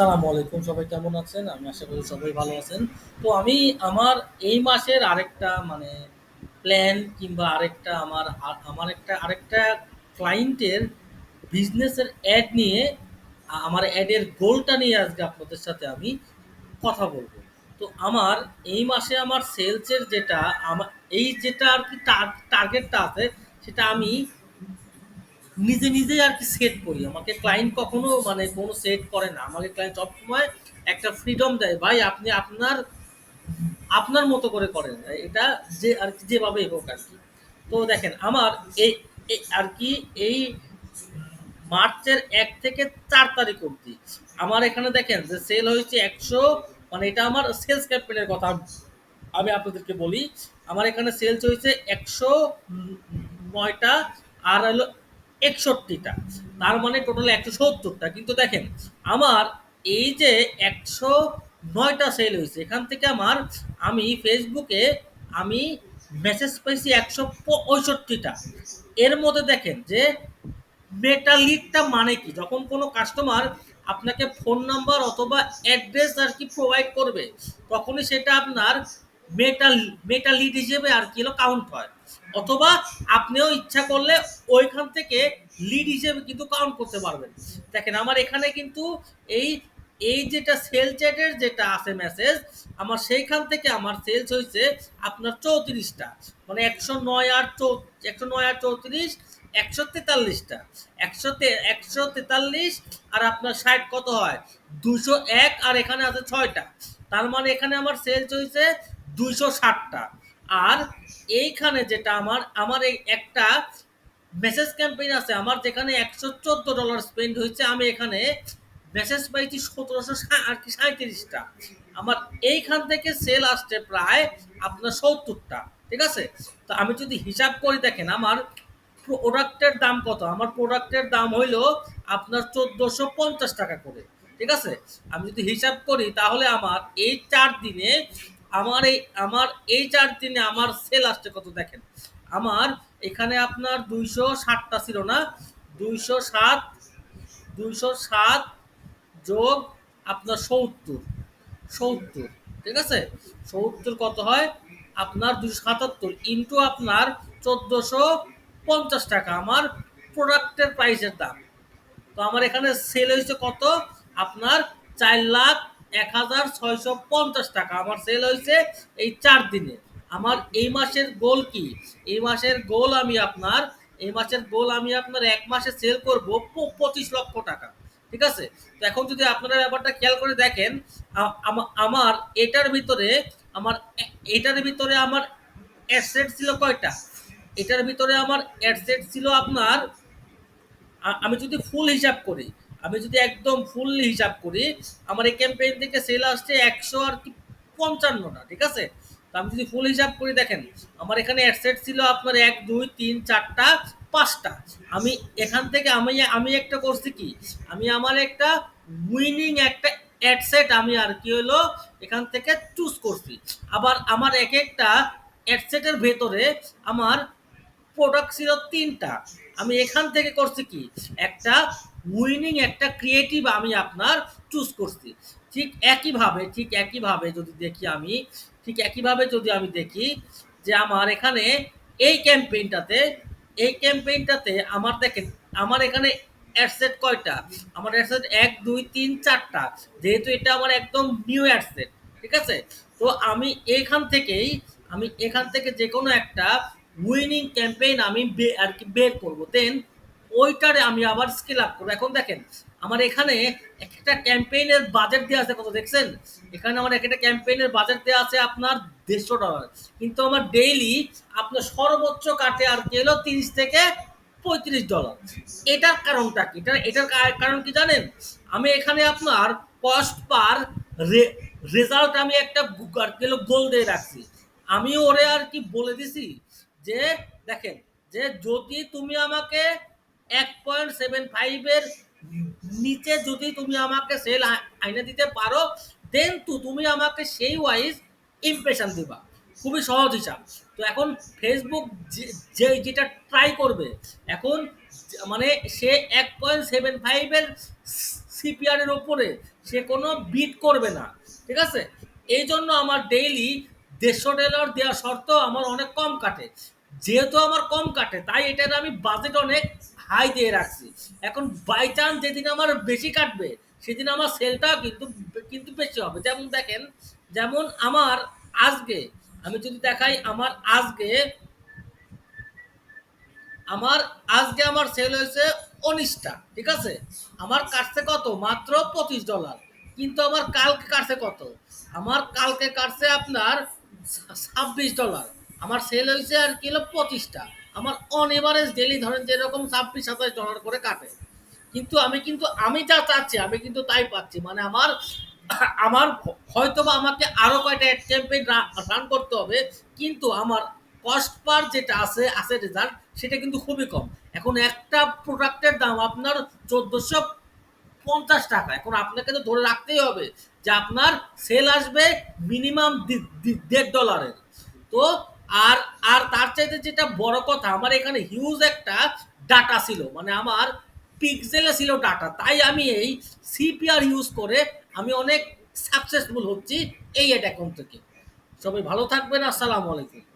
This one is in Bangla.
আসসালামু আলাইকুম, সবাই কেমন আছেন? আমি আশা করি সবাই ভালো আছেন। তো আমি আমার এই মাসের আরেকটা মানে প্ল্যান কিংবা আরেকটা আমার আমার একটা, আরেকটা ক্লায়েন্টের বিজনেসের অ্যাড নিয়ে, আমার অ্যাডের গোলটা নিয়ে আজকে আপনাদের সাথে আমি কথা বলব। তো আমার এই মাসে আমার সেলসের যেটা, আমা, এই যেটা আর কি টার্গেটটা আছে, সেটা আমি নিজে, নিজেই আরকি সেট করি। আমাকে ক্লায়েন্ট কখনো মানে কোনো সেট করে না। আমাকে ক্লায়েন্ট সবসময় একটা ফ্রিডম দেয়। ভাই আপনি আপনার আপনার মতো করে করেন। এটা যে আর কি যেভাবেই হোক আর কি তো দেখেন আমার এই আর কি এই মার্চের এক থেকে চার তারিখ অবধি আমার এখানে দেখেন যে সেল হয়েছে ১০০ মানে এটা আমার সেলস ক্যাম্পেইন এর কথা আমি আপনাদেরকে বলি। আমার এখানে সেলস হয়েছে একশো নয়টা আর হলো ৬১ টা। তার মানে টোটাল একশো সত্তরটা কিন্তু দেখেন আমার এই যে একশো নয়টা সেল হয়েছে এখান থেকে আমার আমি ফেসবুকে আমি মেসেজ পাইছি একশো পঁয়ষট্টিটা এর মধ্যে দেখেন যে মেটা লিডটা মানে কি? যখন কোনো কাস্টমার আপনাকে ফোন নাম্বার অথবা অ্যাড্রেস আর কি প্রোভাইড করবে, তখনই সেটা আপনার মেটা মেটা লিড হিসেবে আরকি হলো কাউন্ট হয়। অথবা আপনিও ইচ্ছা করলে ওইখান থেকে লিড হিসেবে কিন্তু কাউন্ট করতে পারবেন। দেখেন আমার এখানে কিন্তু এই এই যেটা সেল চ্যাটের যেটা আছে মেসেজ, আমার সেইখান থেকে আমার সেলস হইছে আপনার ৩৪ টা। মানে ১০৯ আর চৌ ১০৯ আর ৩৪ ১৪৩ টা। একশো তে ১৪৩ আর আপনার ৬০ কত হয়? ২০১ আর এখানে আছে ছয়টা তার মানে এখানে আমার সেলস হইছে ২৬০ টা। আর এইখানে যেটা আমার, আমার এই একটা মেসেজ ক্যাম্পেইন আছে আমার যেখানে $১১৪ স্পেন্ড হইছে আমি এখানে মেসেজ পাইছি ১৭০০ সা আরকি ৩৭ টা। আমার এইখান থেকে সেল আসছে প্রায় আপনার ৭০ টা। ঠিক আছে? তো আমি যদি হিসাব করি দেখেন আমার প্রোডাক্টের দাম কত? আমার প্রোডাক্টের দাম হইল আপনার ৳১৪৫০ করে। ঠিক আছে? আমি যদি হিসাব করি তাহলে আমার এই ৪ দিনে আমার এই আমার এই চার দিনে আমার সেল আসছে কত দেখেন। আমার এখানে আপনার দুইশো ষাটটা ছিল না? ২০৭ ২০৭ যোগ আপনার ৭০ ৭০ ঠিক আছে? ৭০ কত হয়? আপনার ২৭৭ ইন্টু আপনার ৳১৪৫০ আমার প্রোডাক্টের প্রাইসের দাম। তো আমার এখানে সেল হয়েছে কত? আপনার ৳৪,০১,৬৫০ আমার সেল হইছে এই ৪ দিনে। আমার এই মাসের গোল কি? এই মাসের গোল আমি আপনার এই মাসের গোল আমি আপনার ১ মাসে সেল করব প ৳২৫,০০,০০০ ঠিক আছে? তো এখন যদি আপনারা ব্যাপারটা খেয়াল করে দেখেন আমার এটার ভিতরে আমার এটার ভিতরে আমার অ্যাসেট ছিল কয়টা? এটার ভিতরে আমার অ্যাসেট ছিল আপনার আমি যদি ফুল হিসাব করি, আমি যদি একদম ফুললি হিসাব করি, আমার এই ক্যাম্পেইন থেকে সেল আসছে ১০০ আর কি পঞ্চান্নটা ঠিক আছে? তো আমি যদি ফুল হিসাব করি দেখেন, আমার এখানে অ্যাসেট ছিল আপনার এক দুই তিন চারটা পাঁচটা আমি এখান থেকে আমি আমি একটা করছি কি? আমি আমার একটা উইনিং একটা অ্যাডসেট আমি আর কি হলো এখান থেকে চুজ করছি। আবার আমার এক একটা অ্যাডসেটের ভেতরে আমার প্রোডাক্ট ছিল তিনটা আমি এখান থেকে করছি কি? একটা উইনিং একটা ক্রিয়েটিভ আমি আপনার চুজ করছি। ঠিক একইভাবে ঠিক একইভাবে যদি দেখি আমি, ঠিক একইভাবে যদি আমি দেখি যে আমার এখানে এই ক্যাম্পেইনটাতে এই ক্যাম্পেইনটাতে আমার দেখেন, আমার এখানে অ্যাডসেট কয়টা? আমার অ্যাডসেট এক, দুই, তিন, চারটা যেহেতু এটা আমার একদম নিউ অ্যাডসেট। ঠিক আছে? তো আমি এখান থেকেই, আমি এখান থেকে যে কোনো একটা উইনিং ক্যাম্পেইন আমি আর কি বের করব দেন ওইটারে আমি আবার স্কেল আপ করব এখন দেখেন, আমার এখানে একটা ক্যাম্পেইনের বাজেট দেওয়া আছে, কত দেখছেন? এখানে আমার একটা ক্যাম্পেইনের বাজেট দেওয়া আছে আপনার $১৫০ কিন্তু আমার ডেইলি আপনার সর্বোচ্চ কাটে আর হলো $৩০ থেকে $৩৫ এটার কারণটা কি? এটা এটার কারণ কি জানেন? আমি এখানে আপনার কস্ট পার রেজাল্ট আমি একটা গু আর কি হলো গোল দিয়ে রাখছি। আমি ওরে আর কি বলে দিছি যে, দেখেন, যে যদি তুমি আমাকে ১.৭৫ এর নিচে যদি তুমি আমাকে সেল আইনা দিতে পারো, দেন তো তুমি আমাকে সেই ওয়াইজ ইমপ্রেশন দিবা। খুবই সহজ হিসাব। তো এখন Facebook যে যেটা ট্রাই করবে, এখন মানে সে ১.৭৫ এর সিপিআর এর উপরে সে কোনো বিট করবে না ঠিক আছে এই জন্য আমার ডেইলি দেড়শো ডলার দেওয়া সত্ত্বেও আমার অনেক কম কাটে যেহেতু আমার কম কাটে তাই এটার আমি বাজেট অনেক হাই দিয়ে রাখছি। এখন বাই চান্স যেদিন আমার বেশি কাটবে, সেদিন আমার সেলটা কিন্তু কিন্তু বেশি হবে। যেমন দেখেন, যেমন আমার আজকে, আমি যদি দেখাই আমার আজকে আমার আজকে আমার সেল হয়েছে উনিশটা, ঠিক আছে? আমার কাটছে কত? মাত্র পঁচিশ ডলার কিন্তু আমার কালকে কাটছে কত? আমার কালকে কাটছে আপনার ছাব্বিশ ডলার আমার সেল হয়েছে আর কি হলো পঁচিশটা। আমার অন এভারেজ ডেলি ধরেন যেরকম ছাব্বিশ, সাতাশ ডলার করে কাটে। কিন্তু আমি কিন্তু, আমি যা চাচ্ছি, আমি কিন্তু তাই পাচ্ছি। মানে আমার আমার হয়তো বা আমাকে আরও কয়টা ক্যাম্পেইন রান করতে হবে, কিন্তু আমার কস্ট পার যেটা আছে আছে রেজাল্ট সেটা কিন্তু খুবই কম। এখন একটা প্রোডাক্টের দাম আপনার চোদ্দোশো পঞ্চাশ টাকা। এখন আপনাকে তো ধরে রাখতেই হবে যে আপনার সেল আসবে মিনিমাম দেড় ডলারের তো আর আর তার চাইতে যেটা বড় কথা, আমার এখানে হিউজ একটা ডাটা ছিল। মানে আমার পিক্সেলে ছিল ডাটা তাই আমি এই সিপিআর ইউজ করে আমি অনেক সাকসেসফুল হচ্ছি এই অ্যাড অ্যাকাউন্ট থেকে। সবাই ভালো থাকবেন। আসসালামু আলাইকুম।